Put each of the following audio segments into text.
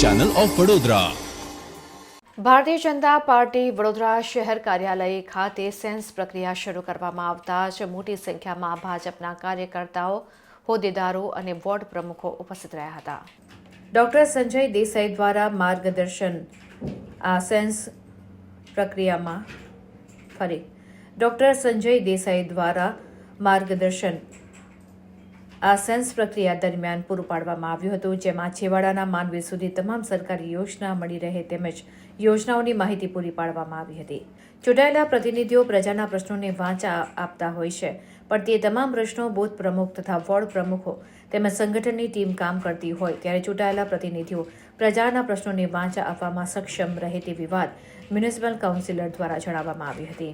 Channel of Vadodara Bharatiya Janata party Vadodara શહેર કાર્યાલય ખાતે સેન્સ પ્રક્રિયા શરૂ કરવામાં આવતા જ મોટી સંખ્યામાં ભાજપના કાર્યકર્તાઓ હોદ્દેદારો અને વોર્ડ પ્રમુખો ઉપસ્થિત રહ્યા હતા. ડોક્ટર સંજય દેસાઈ દ્વારા માર્ગદર્શન આ સેન્સ પ્રક્રિયામાં ફરી. ડોક્ટર સંજય દેસાઈ દ્વારા માર્ગદર્શન આ સેન્સ પ્રક્રિયા દરમિયાન પૂરું પાડવામાં આવ્યું હતું, જેમાં છેવાડાના માનવી સુધી તમામ સરકારી યોજના મળી રહે તેમજ યોજનાઓની માહિતી પૂરી પાડવામાં આવી હતી. ચૂંટાયેલા પ્રતિનિધિઓ પ્રજાના પ્રશ્નોને વાંચા આપતા હોય છે, પણ તે તમામ પ્રશ્નો બૂથ પ્રમુખ તથા વોર્ડ પ્રમુખો તેમજ સંગઠનની ટીમ કામ કરતી હોય ત્યારે ચૂંટાયેલા પ્રતિનિધિઓ પ્રજાના પ્રશ્નોને વાંચા આપવામાં સક્ષમ રહે તેવી વાત મ્યુનિસિપલ કાઉન્સિલર દ્વારા જણાવવામાં આવી હતી.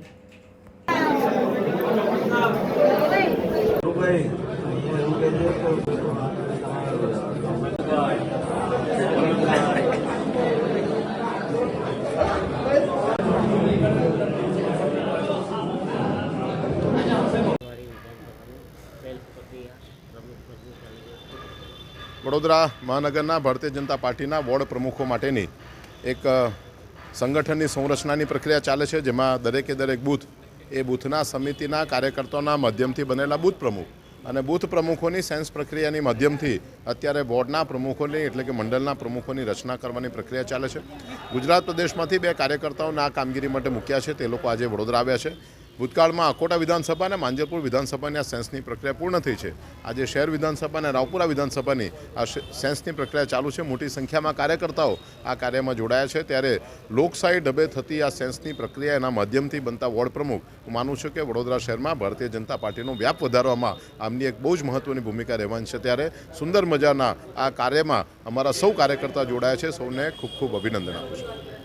વડોદરા મહાનગરના ભારતીય જનતા પાર્ટીના વોર્ડ પ્રમુખો માટેની એક સંગઠનની સંરચનાની પ્રક્રિયા ચાલે છે, જેમાં દરેકે દરેક બૂથ એ બૂથના સમિતિના કાર્યકર્તાઓના માધ્યમથી બનેલા બૂથ પ્રમુખ અને બૂથ પ્રમુખોની સેન્સ પ્રક્રિયાની માધ્યમથી અત્યારે વોર્ડના પ્રમુખોની એટલે કે મંડળના પ્રમુખોની રચના કરવાની પ્રક્રિયા ચાલે છે. ગુજરાત પ્રદેશમાંથી બે કાર્યકર્તાઓને આ કામગીરી માટે મૂક્યા છે. તે લોકો આજે વડોદરા આવ્યા છે. ભૂતકાળમાં અકોટા વિધાનસભા અને માંજરપુર વિધાનસભાની આ સેન્સની પ્રક્રિયા પૂર્ણ થઈ છે. આજે શહેર વિધાનસભા અને રાવપુરા વિધાનસભાની આ સેન્સની પ્રક્રિયા ચાલુ છે. મોટી સંખ્યામાં કાર્યકર્તાઓ આ કાર્યમાં જોડાયા છે. ત્યારે લોકશાહી ડબે થતી આ સેન્સની પ્રક્રિયા એના માધ્યમથી બનતા વોર્ડ પ્રમુખ હું માનું છું કે વડોદરા શહેરમાં ભારતીય જનતા પાર્ટીનો વ્યાપ વધારવામાં આમની એક બહુ જ મહત્વની ભૂમિકા રહેવાની છે. ત્યારે સુંદર મજાના આ કાર્યમાં અમારા સૌ કાર્યકર્તા જોડાયા છે. સૌને ખૂબ ખૂબ અભિનંદન આપું છું.